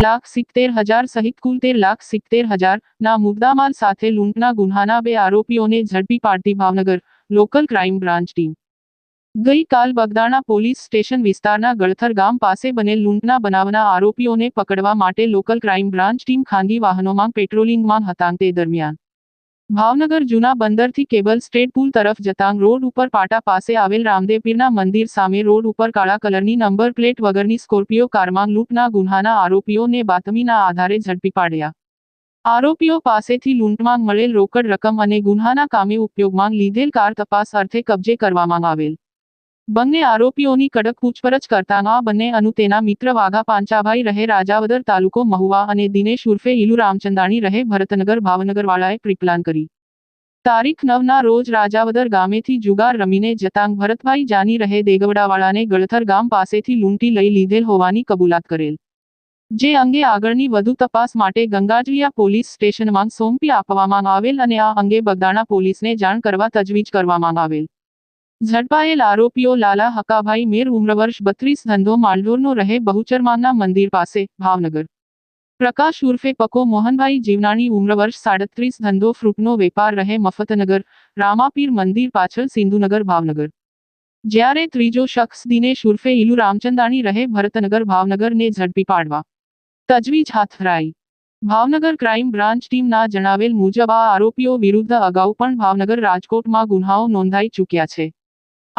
લાખ સિત્તેર હજાર સહિત કુલ તેર લાખ સિત્તેર હજાર ના મુદ્દામાલ સાથે લૂંટના ગુન્હાના બે આરોપીઓને ઝડપી પાડતી Bhavnagar local crime branch team. ગઈકાલ બગદાણા પોલીસ સ્ટેશન વિસ્તારના ગળથર ગામ પાસે બનેલ લૂંટના બનાવના આરોપીઓને પકડવા માટે લોકલ ક્રાઇમ બ્રાન્ચ ટીમ ખાનગી વાહનોમાં પેટ્રોલિંગમાં હતા તે દરમિયાન ભાવનગર જૂના બંદરથી કેબલ સ્ટેટ પુલ તરફ જતાંગ રોડ ઉપર પાટા પાસે આવેલ રામદેવપીરના મંદિર સામે રોડ ઉપર કાળા કલરની નંબર પ્લેટ વગરની સ્કોર્પિયો કારમાં લૂંટના ગુન્હાના આરોપીઓને બાતમીના આધારે ઝડપી પાડ્યા. આરોપીઓ પાસેથી લૂંટમાં મળેલ રોકડ રકમ અને ગુન્હાના કામે ઉપયોગમાં લીધેલ કાર તપાસ અર્થે કબજે કરવામાં આવેલ. બંને આરોપીઓની કડક પૂછપરછ કરતા આ બંને અનુ તેના મિત્ર વાઘા પાંચાભાઈ રહે રાજાવદર તાલુકો મહુવા અને દિનેશ ઉર્ફે ઇલુ રામચંદાણી રહે ભરતનગર ભાવનગરવાળાએ પ્રિપ્લાન કરી. તારીખ નવના રોજ રાજાવદર ગામેથી જુગાર રમીને જતાંગ ભરતભાઈ જાની રહે દેગવડાવાળાને ગળથર ગામ પાસેથી લૂંટી લઈ લીધેલ હોવાની કબૂલાત કરેલ. જે અંગે આગળની વધુ તપાસ માટે ગંગાજલિયા પોલીસ સ્ટેશનમાં સોંપી આપવામાં આવેલ અને આ અંગે બગદાણા પોલીસને જાણ કરવા તજવીજ કરવામાં આવેલ. ઝડપાયેલ આરોપીઓ લાલા હકાભાઈ મેર ઉમ્રવર્ષ બત્રીસ ધંધો માંડોરનો રહે બહુચરમાના મંદિર પાસે, ભાવનગર. પ્રકાશ ઉર્ફે પકો મોહનભાઈ જીવનાણી ઉમ્રવર્ષ સાડત્રીસ ધંધો ફ્રૂટનો વેપાર રહે મફતનગર, રામાપીર મંદિર પાછળ સિંધુનગર, ભાવનગર. જ્યારે ત્રીજો શખ્સ દિનેશ ઉર્ફે ઇલુ રામચંદાણી રહે ભરતનગર, ભાવનગરને ઝડપી પાડવા. તજવીજ હાથ ધરાઈ ભાવનગર ક્રાઇમ બ્રાન્ચ ટીમના જણાવેલ મુજબ આ આરોપીઓ વિરુદ્ધ અગાઉ પણ ભાવનગર રાજકોટમાં ગુન્હાઓ નોંધાઈ ચૂક્યા છે.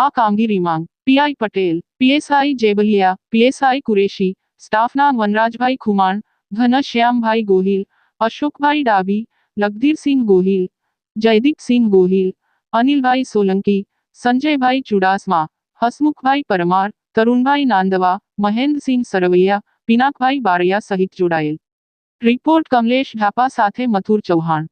આ કામગીરીમાં PI Patel PSI Jebaliya PSI Qureshi સ્ટાફના વનરાજભાઈ ખુમાણ ઘનશ્યામભાઈ ગોહિલ અશોકભાઈ ડાબી લગધીરસિંહ ગોહિલ જયદીપસિંહ ગોહિલ અનિલભાઈ સોલંકી સંજયભાઈ ચુડાસમા હસમુખભાઈ પરમાર તરુણભાઈ નાંદવા મહેન્દ્રસિંહ સરવૈયા પિનાકભાઈ બારૈયા સહિત જોડાયેલ રિપોર્ટ કમલેશ ઢાપા સાથે મથુર ચૌહાણ